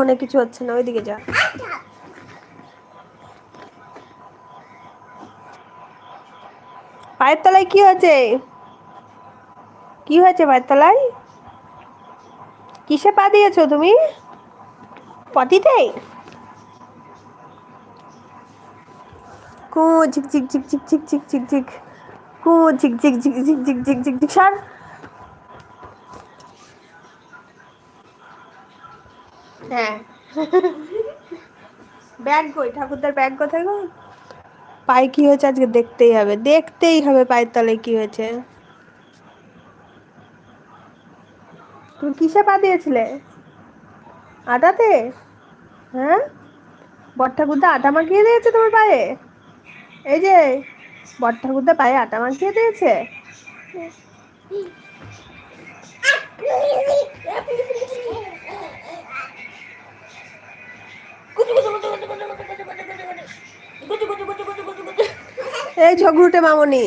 ফোনে কিছু হচ্ছে না ওইদিকে যা পায়ের তলায় কি হয়েছে কি হয়েছে পায়ের তলায় কিসে পা দিয়েছ তুমি পটিতে কু ঝিক ঝিক ঝিক ঝিক ঝিক ঝিক ঝিক ঝিক কু ঝিক ঝিক ঝিক ঝিক ঝিক ঝিক ঝিক সার হ্যাঁ। ব্যাগ কই? ঠাকুরদার ব্যাগ কোথায় গো? পায়ে কি হয়েছে আজকে দেখতেই হবে। দেখতেই হবে পায়ের তলায় কি হয়েছে। তুমি কিসে পা দিয়েছিলে? আটাতে হ্যাঁ? বট ঠাকুরদা আটা মাখিয়ে দিয়েছে তোমার পায়ে? এই যে বট ঠাকুরদা পায়ে আটা মাখিয়ে দিয়েছে? এই ঝগড়ুটে মামনি।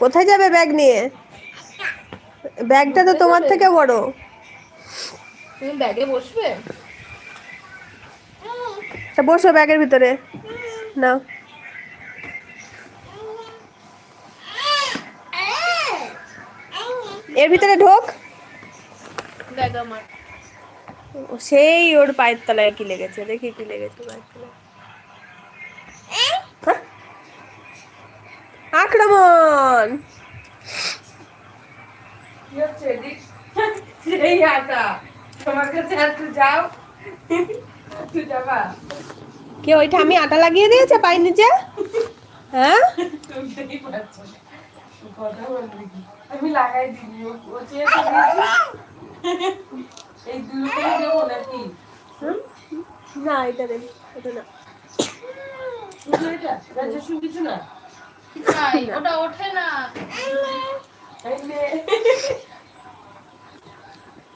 কোথায় যাবে ব্যাগ নিয়ে? ব্যাগটা তো তোমার থেকে বড়। তুমি ব্যাগে বসবে? তা বসো ব্যাগের ভিতরে। নাও। এর ভিতরে ঢোক। সেই ওর পায়ের তলায় কি লেগেছে দেখি কি লেগেছে পায়ের তলায়। আক্রমণ! কে ওইটা আমি আটা লাগিয়ে দিয়েছে পায়ের নিচে? হ্যাঁ? আমি লাগাই দিই এই দুটো দেবো নাকি? না এটা দেন এটা না। শুধু এটা? রাজস্ব কিছু না? নাই ওটা ওঠে না। এই নে।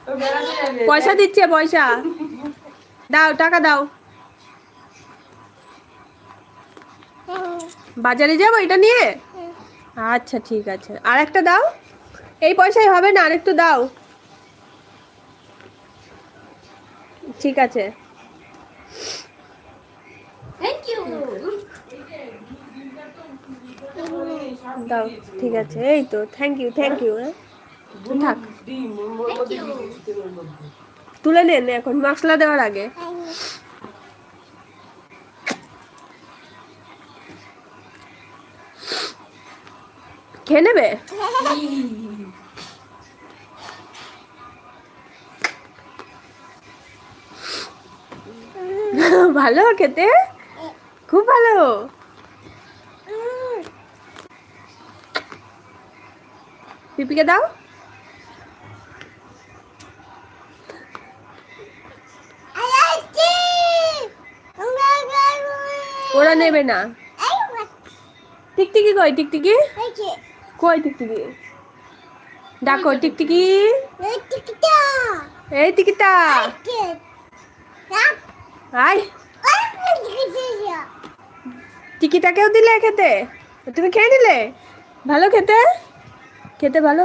ও বেড়াতে যাবে। পয়সা দিচ্ছে পয়সা। দাও টাকা দাও। বাজারে যাব এটা নিয়ে? আচ্ছা ঠিক আছে। আর একটা দাও। এই পয়সায় হবে না আরেকটু দাও। ঠিক আছে। দাও ঠিক আছে। এই তো থ্যাংক ইউ থ্যাংক ইউ থাক। তুলে নেন এখন মশলা দেওয়ার আগে। খেয়ে নেবে? ভালো খেতে? খুব ভালো। পিপিকে দাও। ওরা নেবে না। টিকটিকি কই? টিকটিকি? কই টিকটিকি? ডাকো টিকটিকি। এই টিকিটা আয়। টিকিটাকেও দিলে খেতে? তুমি খেয়ে নিলে? ভালো খেতে? খেতে ভালো?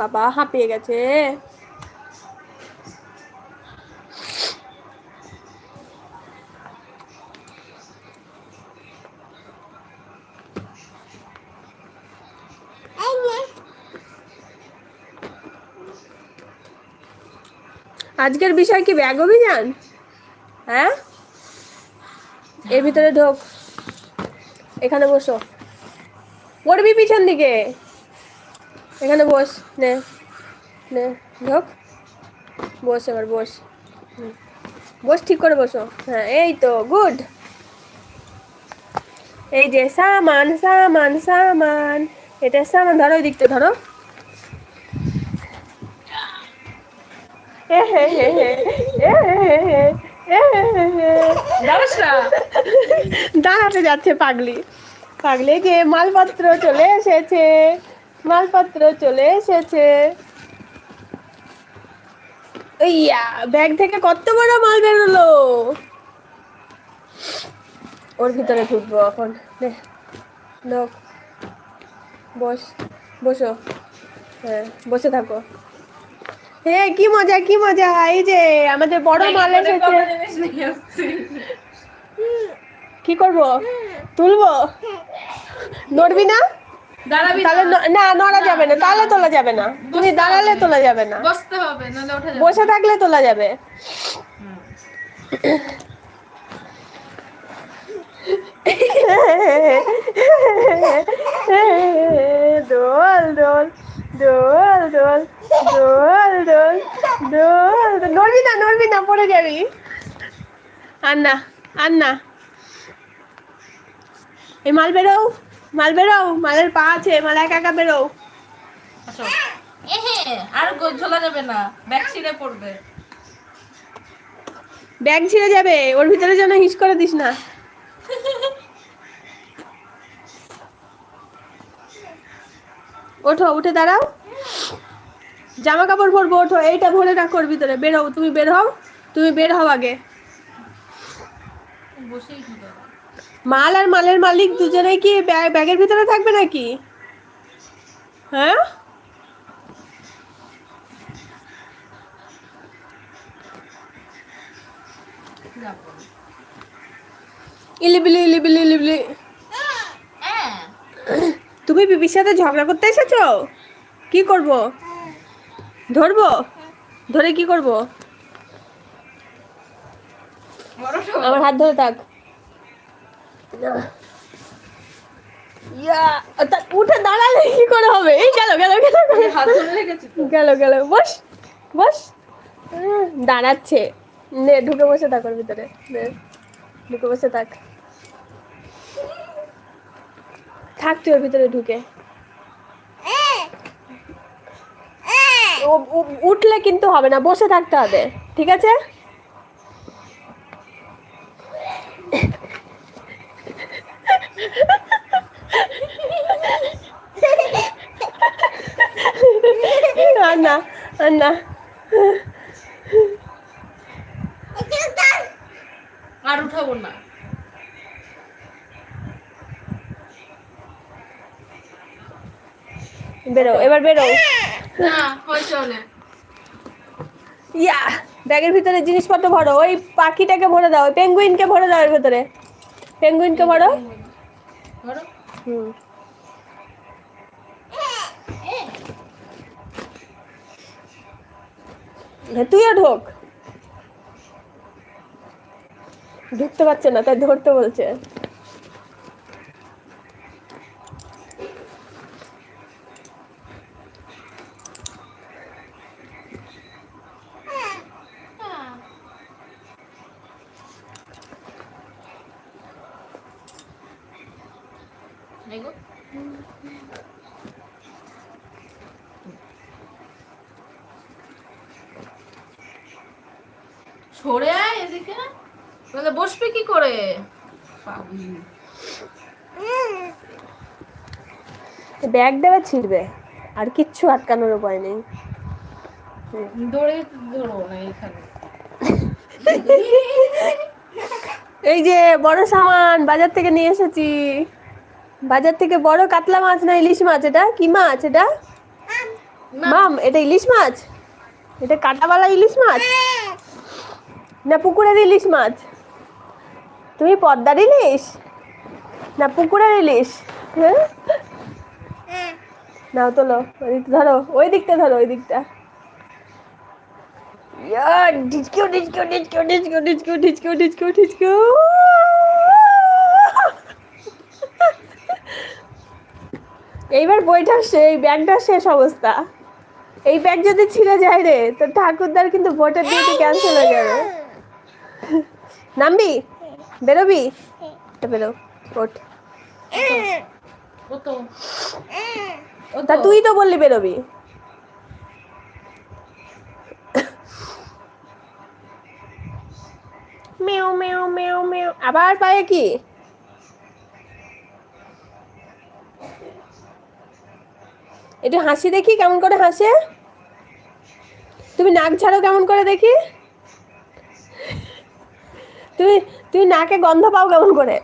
বাবা হাঁপিয়ে গেছে। আজকের বিষয় কি ব্যাগ অভিযান? হ্যাঁ? এর ভিতরে ঢোক। এখানে বসো। পড়বি পিছন দিকে। এখানে বস। নে। নে। ঢোক। বস এবার, বস। বস ঠিক করে বসো। হ্যাঁ এই তো, গুড। এই যে সামান সামান সামান। এটা সামান, ধরো ওই দিকটা, ধরো। দাঁড়াতে যাচ্ছে পাগলি। পাগলি যে মালপত্র চলে এসেছে, মালপত্র চলে এসেছে। ইয়া, ব্যাগ থেকে কত বড় মাল বেরোলো? ওর ভিতরে ঢুকবো এখন। বস, বসো। হ্যাঁ বসে থাকো। হে কি মজা কি মজা এই যে আমাদের বড় মাল এসেছে। কি করব? তুলবো? নড়বি না? তাহলে না নড়া যাবে না। তাহলে তোলা যাবে না। তুমি দাঁড়ালে তোলা যাবে না। বসতে হবে বসে থাকলে তোলা যাবে। দোল দোল। দোল দোল দোল দোল দোল। নড়বি না নড়বি না পড়ে যাবি। আর না আর না এই মাল বেরো মাল বেরো মালের পা আছে মাল একা একা বেরো। আর ঝোলা যাবে না ব্যাগ ছিঁড়ে পড়বে। ব্যাগ ছিঁড়ে যাবে ওর ভিতরে যেন হিস করে দিস না। ওঠো উঠে দাঁড়াও। জামা কাপড় পরবো ওঠো এইটা ভরে রাখো ওর ভিতরে। বের হও তুমি বের হও তুমি বের হও আগে। মাল আর মালের মালিক দুজনেই কি ব্যাগ- ব্যাগের ভিতরে থাকবে নাকি? হ্যাঁ? ইলিবিলি ইলিবিলি ইলিবিলি। তুমি বিবির সাথে ঝগড়া করতে এসেছ? কি করব? ধরবো? ধরে কি করব? আমার হাত ধরে থাক। ইয়া, উঠে দাঁড়ালে কি করে হবে? এই গেল গেল গেল গেল। গেল বস বস। দাঁড়াচ্ছে। নে ঢুকে বসে থাক ওর ভিতরে। ঢুকে বসে থাক। থাক তুই ওর ভিতরে ঢুকে। উঠলে কিন্তু হবে না, বসে থাকতে হবে, ঠিক আছে? আর উঠাবো না। বেরো এবার বেরো। ইয়া ব্যাগের ভিতরে জিনিসপত্র ভরো ওই পাখিটাকে ভরে দাও ওই পেঙ্গুইনকে ভরে দাও এর ভিতরে। পেঙ্গুইনকে ভরো। হুম। তুইও ঢোক। ঢুকতে পারছে না তাই ধরতে বলছে। সরে আয় এদিকে। বলে বসবে কি করে? ব্যাগ দেবে ছিঁড়বে। আর কিচ্ছু আটকানোর উপায় নেই। দৌড়ে ধরো না এখানে। এই যে বড় সামান বাজার থেকে নিয়ে এসেছি। বাজার থেকে বড় কাতলা মাছ না ইলিশ মাছ? এটা কি মাছ এটা। মাম, এটা ইলিশ মাছ? এটা কাটাওয়ালা ইলিশ মাছ? না পুকুরের ইলিশ মাছ? তুমি পদ্মার ইলিশ? না পুকুরের ইলিশ? হ্যাঁ? নাও তোলো ওই ধরো, ওই দিকটা ধরো, ওই দিকটা। ডিচকিউ ডিচকিউ ডিচকিউ ডিচকিউ ডিচকিউ ডিচকিউ ডিচকিউ ডিচকিউ এইবার বইটা সেই ব্যাগটা শেষ অবস্থা। এই ব্যাগ যদি ছিঁড়ে যায় রে তো ঠাকুরদার কিন্তু ভোটের ডিউটি ক্যান্সেল হয়ে যাবে। নামবি? বেরোবি? বেরো ওঠ। তা তুই তো বললি বেরোবি। মেও মেও মেও মেও। আবার পায়ে কি? একটু হাসি দেখি, কেমন করে হাসে? তুমি নাক ছাড়ো কেমন করে দেখি? তুমি তুমি নাকে গন্ধ পাও কেমন করে?